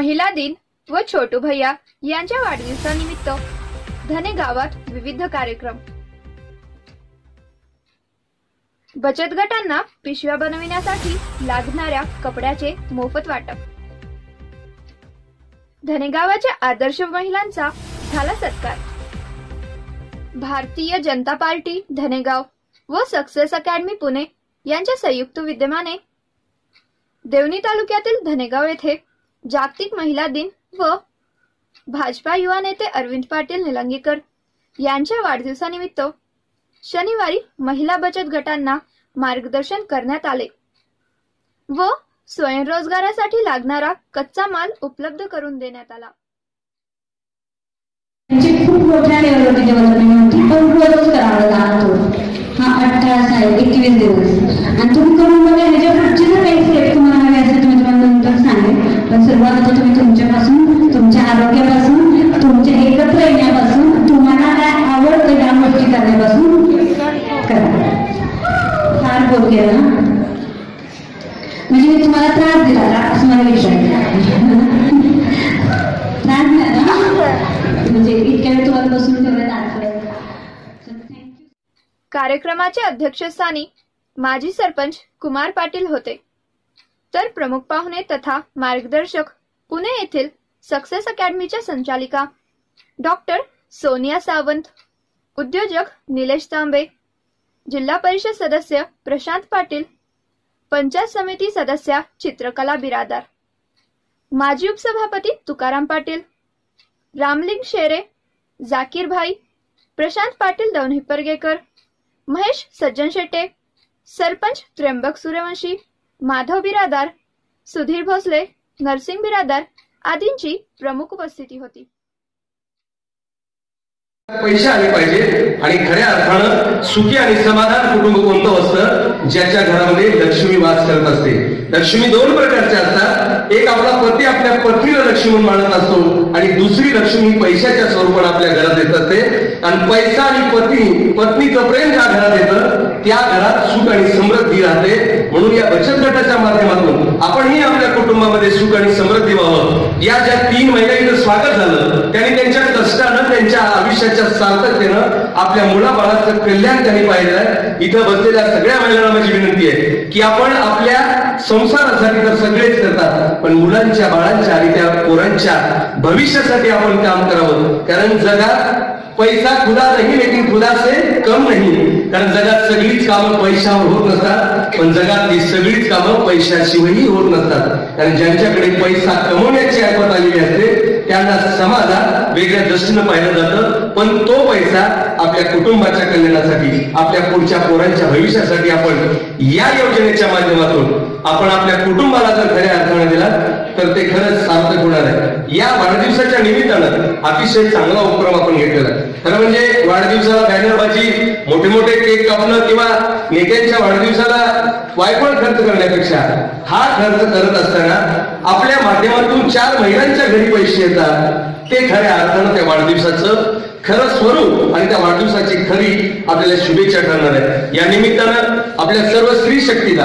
महिला दिन व छोटू भैया यांच्या वाढदिवसानिमित्त धने गावात विविध कार्यक्रम. बचत गटांना पिशव्या बनविण्यासाठी लागणाऱ्या कपड्याचे मोफत वाटप. धनेगावाच्या आदर्श महिलांचा झाला सत्कार. भारतीय जनता पार्टी धनेगाव व सक्सेस अकॅडमी पुणे यांच्या संयुक्त विद्यमाने देवणी तालुक्यातील धनेगाव येथे जागतिक महिला दिन व भाजपा युवा नेते अरविंद पाटील निलंगेकर यांच्या वाढदिवसानिमित्त शनिवारी महिला बचत गटांना मार्गदर्शन करण्यात आले व स्वयंरोजगारासाठी लागणारा कच्चा माल उपलब्ध करून देण्यात आला त्यांची खूप मोठ्या लेवलवरती डेव्हलपमेंट होती पण रोजच करावं लागतो हा अठ्ठावीस आहे एकवीस दिवस आणि तुम्ही करून बघा ह्याच्या पुढची जर काही स्टेप तुम्हाला हवी असेल तुम्ही तुम्हाला नंतर सांगेल पण सुरुवात होते तुम्ही तुमच्यापासून तुमच्या आरोग्यापासून तुमच्या एकत्र येण्यापासून तुम्हाला काय आवडतं या गोष्टी करण्यापासून करा. फार बोलते ना. म्हणजे मी तुम्हाला त्रास दिला असं मला विचारायचं त्रास दिला ना? म्हणजे इतक्या वेळ तुम्हाला बसून ठेवण्यात आलं. थँक्यू कार्यक्रमाच्या अध्यक्षस्थानी माजी सरपंच कुमार पाटील होते. तर प्रमुख पाहुणे तथा मार्गदर्शक पुणे येथील सक्सेस अकॅडमीच्या संचालिका डॉक्टर सोनिया सावंत उद्योजक निलेश तांबे जिल्हा परिषद सदस्य प्रशांत पाटील पंचायत समिती सदस्या चित्रकला बिरादार. माजी उपसभापती तुकाराम पाटील रामलिंग शेरे जाकीर भाई प्रशांत पाटील दौनहिप्परगेकर महेश सज्जन शेट्टे सरपंच त्र्यंबक सूर्यवंशी माधव बिरादार सुधीर भोसले नरसिंग बिरादार आदींची प्रमुख उपस्थिती होती. पैसे आले पाहिजे आणि खऱ्या अर्थानं सुखी आणि समाधान कुटुंब कोणतं असतं? ज्याच्या घरामध्ये लक्ष्मी वास करत असते. लक्ष्मी दोन प्रकारच्या असतात. एक आपला पती आपल्या पत्नीला लक्ष्मी मानत असतो आणि दुसरी लक्ष्मी पैशाच्या स्वरूपात आपल्या घरात येत असते. आणि पैसा आणि पत्नी पत्नीचं प्रेम ज्या घरात येतं त्या घरात सुख आणि समृद्ध राहते म्हणून या बचत गटाच्या माध्यमातून आपणही आपल्या कुटुंबामध्ये सुख आणि समृद्धी व्हावं या ज्या तीन महिलांचं स्वागत झालं त्यांनी त्यांच्या कष्टानं त्यांच्या आयुष्याच्या सार्थकतेनं आपल्या मुलाबाळाचं कल्याण त्यांनी पाहिलं आहे. इथं बसलेल्या सगळ्या महिलांना माझी विनंती आहे की आपण आपल्या संसारासाठी तर सगळेच करतात पण मुलांच्या बाळांच्या आणि त्या पोरांच्या भविष्यासाठी आपण काम करावं. कारण जगात पैसा खुदा नाही लेकिन खुदा से कम नाही. कारण जगात सगळीच कामं पैशावर होत नसतात पण जगातली सगळीच कामं पैशाशिवायही होत नसतात. कारण ज्यांच्याकडे पैसा कमवण्याची ऐपत आलेली असते त्यांना समाजात वेगळ्या दृष्टीनं पाहिलं जातं पण तो आपल्या कुटुंबाच्या कल्याणासाठी आपल्या पुढच्या पोरांच्या भविष्यासाठी आपण या योजनेच्या माध्यमातून आपण आपल्या कुटुंबाला जर खऱ्या अर्थाने दिला तर ते खरंच सार्थक होणार आहे. या वाढदिवसाच्या निमित्तानं अतिशय चांगला उपक्रम आपण घेतलेला खरं म्हणजे वाढदिवसाला बॅनरबाजी मोठे मोठे केक कापणं किंवा नेत्यांच्या वाढदिवसाला वायफळ खर्च करण्यापेक्षा हा खर्च करत असताना आपल्या माध्यमातून चार महिलांच्या घरी पैसे येतात ते खऱ्या अर्थानं त्या वाढदिवसाचं खरं स्वरूप आणि त्या वाढदिवसाची खरी आपल्याला शुभेच्छा ठरणार आहे. या निमित्तानं आपल्या सर्व स्त्री शक्तीला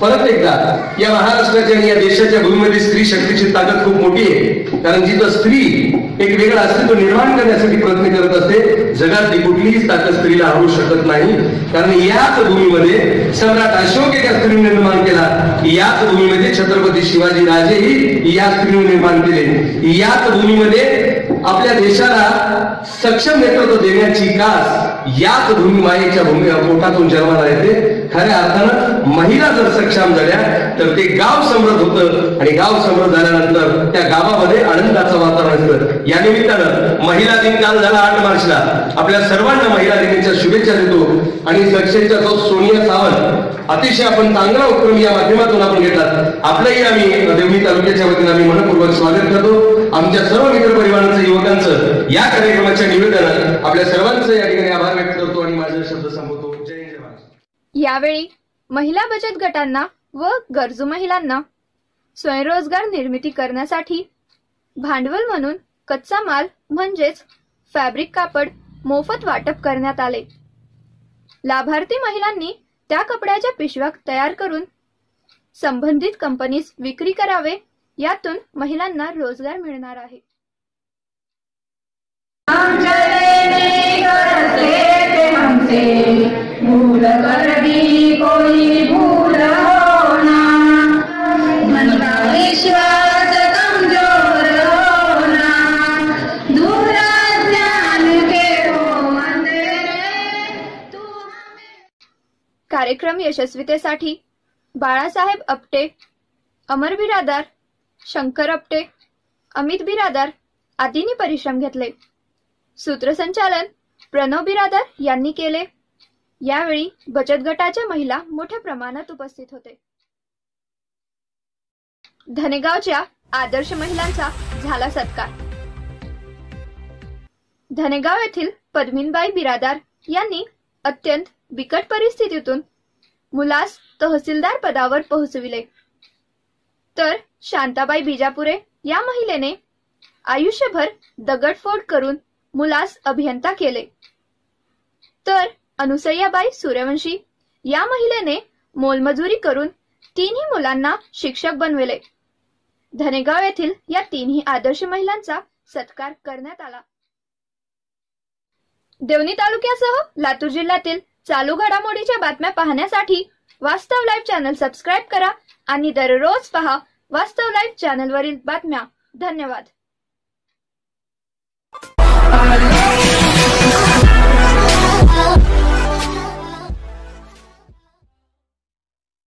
परत एकदा या महाराष्ट्राच्या आणि या देशाच्या भूमीमध्ये स्त्री शक्तीची ताकद खूप मोठी आहे. कारण जिथं स्त्री एक वेगळं अस्तित्व निर्माण करण्यासाठी प्रयत्न करत असते जगातली कुठलीही ताकद स्त्रीला हरवू शकत नाही. कारण याच भूमीमध्ये सम्राट अशोक एका स्त्रीने निर्माण केला. याच भूमीमध्ये छत्रपती शिवाजी राजेही या स्त्रीने निर्माण केले. याच भूमीमध्ये आपल्या देशाला सक्षम नेतृत्व देण्याची कास याच भूमी मायेच्या भूमी पोटातून जन्माला येते. खऱ्या अर्थानं महिला जर सक्षम झाल्या तर ते गाव समृद्ध होतं. आणि गाव समृद्ध झाल्यानंतर त्या गावामध्ये आनंदाचं वातावरण असतं. या निमित्तानं महिला दिन काल झाला आठ मार्चला. आपल्या सर्वांना महिला दिनाच्या शुभेच्छा देतो. आणि सक्सेसच्या जो सोनिया सावंत अतिशय आपण चांगला उपक्रम या माध्यमातून आपण घेतला आपलंही आम्ही देवणी तालुक्याच्या वतीने आम्ही मनपूर्वक स्वागत करतो. आमच्या सर्व मित्र परिवारांचं युवकांचं या कार्यक्रमाच्या निवेदनात आपल्या सर्वांचं या ठिकाणी आभार व्यक्त करतो आणि माझे शब्द संपवतो जय हिंद, जय महाराष्ट्र यावेळी महिला बचत गटांना व गरजू महिलांना स्वयंरोजगार निर्मिती करण्यासाठी भांडवल म्हणून कच्चा माल म्हणजेच फॅब्रिक कापड मोफत वाटप करण्यात आले. लाभार्थी महिलांनी त्या कपड्याच्या पिशव्या तयार करून संबंधित कंपनीस विक्री करावे यातून महिलांना रोजगार मिळणार आहे. हम कार्यक्रम यशस्वीतेसाठी बाळासाहेब अपटे अमर बिरादार शंकर अपटे अमित बिरादार आदींनी परिश्रम घेतले. सूत्रसंचालन प्रणव बिरादार यांनी केले. यावेळी बचत गटाच्या महिला मोठ्या प्रमाणात उपस्थित होते. धनेगावच्या आदर्श महिलांचा झाला सत्कार. धनेगाव येथील पद्मिनबाई बिरादार यांनी अत्यंत बिकट परिस्थितीतून मुलास तहसीलदार पदावर पोहोचविले. तर शांताबाई बिजापुरे या महिलेने आयुष्यभर दगडफोड करून मुलास अभियंता केले. तर अनुसय्याबाई सूर्यवंशी या महिलेने मोलमजुरी करून तिन्ही मुलांना शिक्षक बनविले. धनेगाव येथील या तिन्ही आदर्श महिलांचा सत्कार करण्यात आला. देवणी तालुक्यासह लातूर जिल्ह्यातील चालू घडामोडीच्या बातम्या पाहण्यासाठी वास्तव लाईव्ह चॅनल सबस्क्राईब करा आणि दररोज पहा वास्तव लाईव्ह चॅनलवरील बातम्या. धन्यवाद. Oh